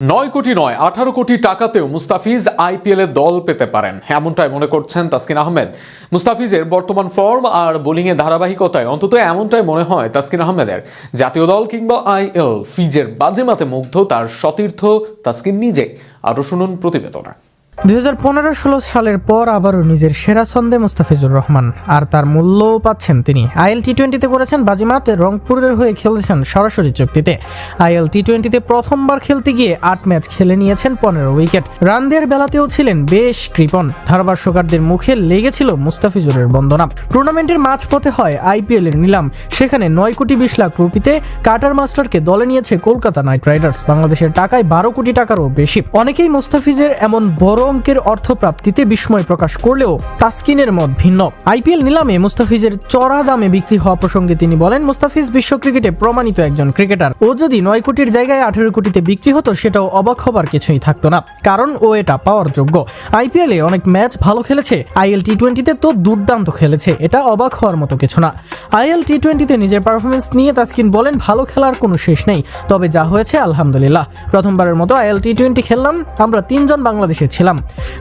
নয় কোটি নয়, আঠারো কোটি টাকাতেও মুস্তাফিজ আইপিএল দল পেতে পারেন। এমনটাই মনে করছেন তাসকিন আহমেদ। মুস্তাফিজের বর্তমান ফর্ম আর বোলিংয়ে ধারাবাহিকতায় অন্তত এমনটাই মনে হয় তাসকিন আহমেদের। জাতীয় দল কিংবা আইএল, ফিজের বাজে মাতে মুগ্ধ তার সতীর্থ তাসকিন নিজে আরও শুনুন প্রতিবেদনা। দুই সালের পর আবারও নিজের সেরা ছন্দে মুস্তাফিজুর রহমান। আর তার মূল্যও পাচ্ছেন তিনি। আইএল টি টোয়েন্টিতে করেছেন বাজিমাত রংপুরের হয়ে খেলেছেন সরাসরি চুক্তিতে। আইএল টি টোয়েন্টিতে প্রথমবার খেলতে গিয়ে আট ম্যাচ খেলে নিয়েছেন পনেরো উইকেট। রান দেওয়ার বেলাতেও ছিলেন বেশ কৃপণ। ধারাভাষ্যকারদের মুখে লেগেছিল মুস্তাফিজুরের বন্দনা। টুর্নামেন্টের মাঝপথে হয় আইপিএল এর নিলাম। সেখানে নয় কোটি বিশ লাখ রুপিতে কাটার মাস্টারকে দলে নিয়েছে কলকাতা নাইট রাইডার্স। বাংলাদেশের টাকায় বারো কোটি টাকারও বেশি। অনেকেই মুস্তাফিজের এমন বড় অঙ্কের অর্থপ্রাপ্তিতে বিস্ময় প্রকাশ করলেও তাসকিনের মত ভিন্ন। আইপিএল নিলামে মুস্তাফিজের চড়া দামে বিক্রি হওয়া প্রসঙ্গে তিনি বলেন, মুস্তাফিজ বিশ্ব ক্রিকেটে প্রমাণিত একজন ক্রিকেটার। ও যদি নয় কোটির জায়গায় আঠেরো কোটিতে বিক্রি হতো, সেটাও অবাক হবার কিছুই থাকতো না। কারণ ও এটা পাওয়ার যোগ্য। আইপিএলে অনেক ম্যাচ ভালো খেলেছে, আইএল টি টোয়েন্টিতে তো দুর্দান্ত খেলেছে, এটা অবাক হওয়ার মতো কিছু না। আইএল টি টোয়েন্টিতে নিজের পারফরমেন্স নিয়ে তাসকিন বলেন, ভালো খেলার কোনো শেষ নেই, তবে যা হয়েছে আলহামদুলিল্লাহ। প্রথমবারের মতো আইএল টি টোয়েন্টি খেললাম, আমরা তিনজন বাংলাদেশে ছিলাম।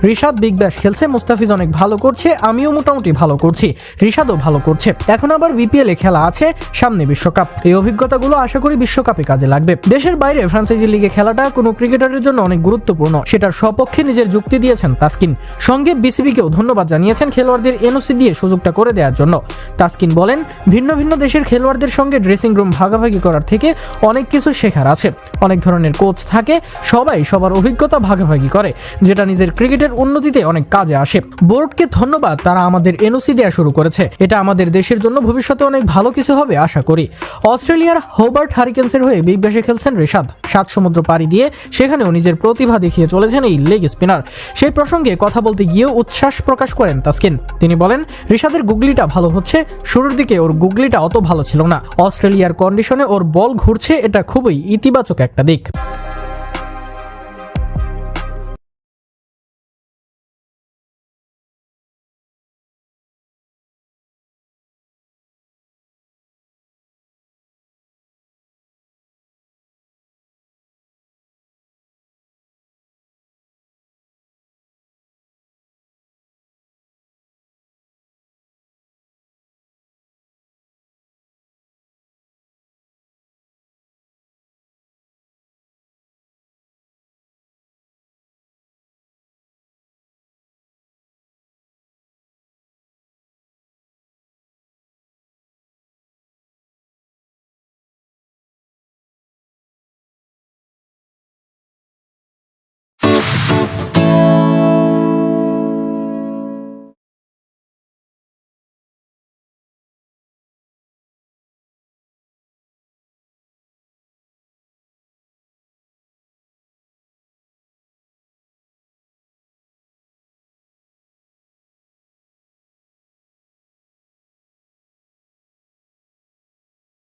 রিশাদ বিগ ব্যাশ খেলছে, মুস্তাফিজ অনেক ভালো করছে, আমিও মোটামুটি ভালো করছি, রিশাদও ভালো করছে। এখন আবার বিপিএল এ খেলা আছে, সামনে বিশ্বকাপ। এই অভিজ্ঞতাগুলো আশা করি বিশ্বকাপে কাজে লাগবে। দেশের বাইরে ফ্রান্সাইজি লিগে খেলাটা কোনো ক্রিকেটারের জন্য অনেক গুরুত্বপূর্ণ। সেটার সপক্ষে নিজের যুক্তি দিয়েছেন তাসকিন। সঙ্গে বিসিবিকেও ধন্যবাদ জানিয়েছেন খেলোয়াড়দের এনওসি দিয়ে সুযোগটা করে দেওয়ার জন্য। তাসকিন বলেন, ভিন্ন ভিন্ন দেশের খেলোয়াড়দের সঙ্গে ড্রেসিং রুম ভাগাভাগি করার থেকে অনেক কিছু শেখার আছে। অনেক ধরনের কোচ থাকে, সবাই সবার অভিজ্ঞতা ভাগাভাগি করে, যেটা নিজের ক্রিকেটের উন্নতিতে অনেক কাজে আসে। বোর্ডকে ধন্যবাদ, তারা আমাদের এনওসি দেওয়া শুরু করেছে। এটা আমাদের দেশের জন্য ভবিষ্যতে অনেক ভালো কিছু হবে, আশা করি। অস্ট্রেলিয়ার হোবার্ট হারিকেন্সের হয়ে বিগ ব্যাশে খেলছেন রেশাদ। সাত সমুদ্র পাড়ি দিয়ে সেখানেও নিজের প্রতিভা দেখিয়ে চলেছেন এই লেগ স্পিনার। সেই প্রসঙ্গে কথা বলতে গিয়েও উচ্ছ্বাস প্রকাশ করেন তাসকিন। তিনি বলেন, রিশাদের গুগলিটা ভালো হচ্ছে। শুরুর দিকে ওর গুগলিটা অত ভালো ছিল না। অস্ট্রেলিয়ার কন্ডিশনে ওর বল ঘুরছে, এটা খুবই ইতিবাচক একটা দিক।